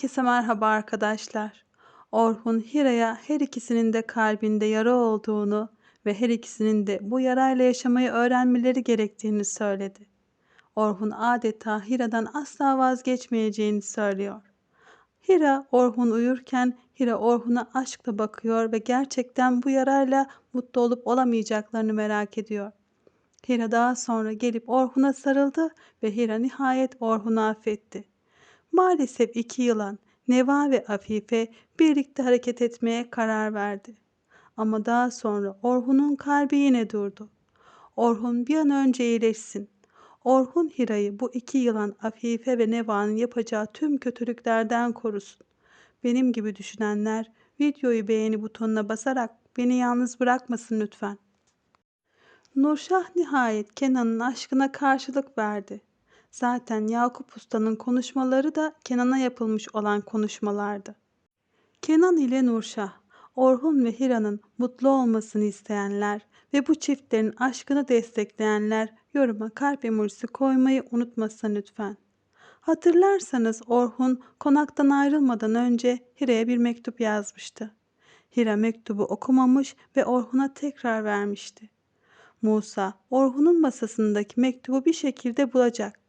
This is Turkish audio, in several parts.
Herkese merhaba arkadaşlar. Orhun Hira'ya her ikisinin de kalbinde yara olduğunu ve her ikisinin de bu yarayla yaşamayı öğrenmeleri gerektiğini söyledi. Orhun adeta Hira'dan asla vazgeçmeyeceğini söylüyor. Hira Orhun uyurken Hira Orhun'a aşkla bakıyor ve gerçekten bu yarayla mutlu olup olamayacaklarını merak ediyor. Hira daha sonra gelip Orhun'a sarıldı ve Hira nihayet Orhun'u affetti. Maalesef iki yılan Neva ve Afife birlikte hareket etmeye karar verdi. Ama daha sonra Orhun'un kalbi yine durdu. Orhun bir an önce iyileşsin. Orhun Hira'yı bu iki yılan Afife ve Neva'nın yapacağı tüm kötülüklerden korusun. Benim gibi düşünenler videoyu beğeni butonuna basarak beni yalnız bırakmasın lütfen. Nurşah nihayet Kenan'ın aşkına karşılık verdi. Zaten Yakup Usta'nın konuşmaları da Kenan'a yapılmış olan konuşmalardı. Kenan ile Nurşah, Orhun ve Hira'nın mutlu olmasını isteyenler ve bu çiftlerin aşkını destekleyenler yoruma kalp emojisi koymayı unutmasın lütfen. Hatırlarsanız Orhun konaktan ayrılmadan önce Hira'ya bir mektup yazmıştı. Hira mektubu okumamış ve Orhun'a tekrar vermişti. Musa, Orhun'un masasındaki mektubu bir şekilde bulacak.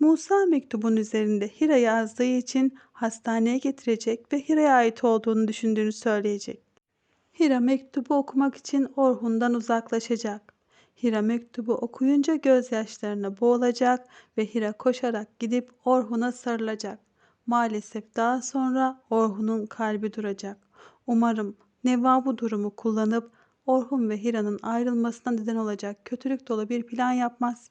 Musa mektubun üzerinde Hira yazdığı için hastaneye getirecek ve Hira'ya ait olduğunu düşündüğünü söyleyecek. Hira mektubu okumak için Orhun'dan uzaklaşacak. Hira mektubu okuyunca gözyaşlarına boğulacak ve Hira koşarak gidip Orhun'a sarılacak. Maalesef daha sonra Orhun'un kalbi duracak. Umarım Neva bu durumu kullanıp Orhun ve Hira'nın ayrılmasına neden olacak kötülük dolu bir plan yapmaz.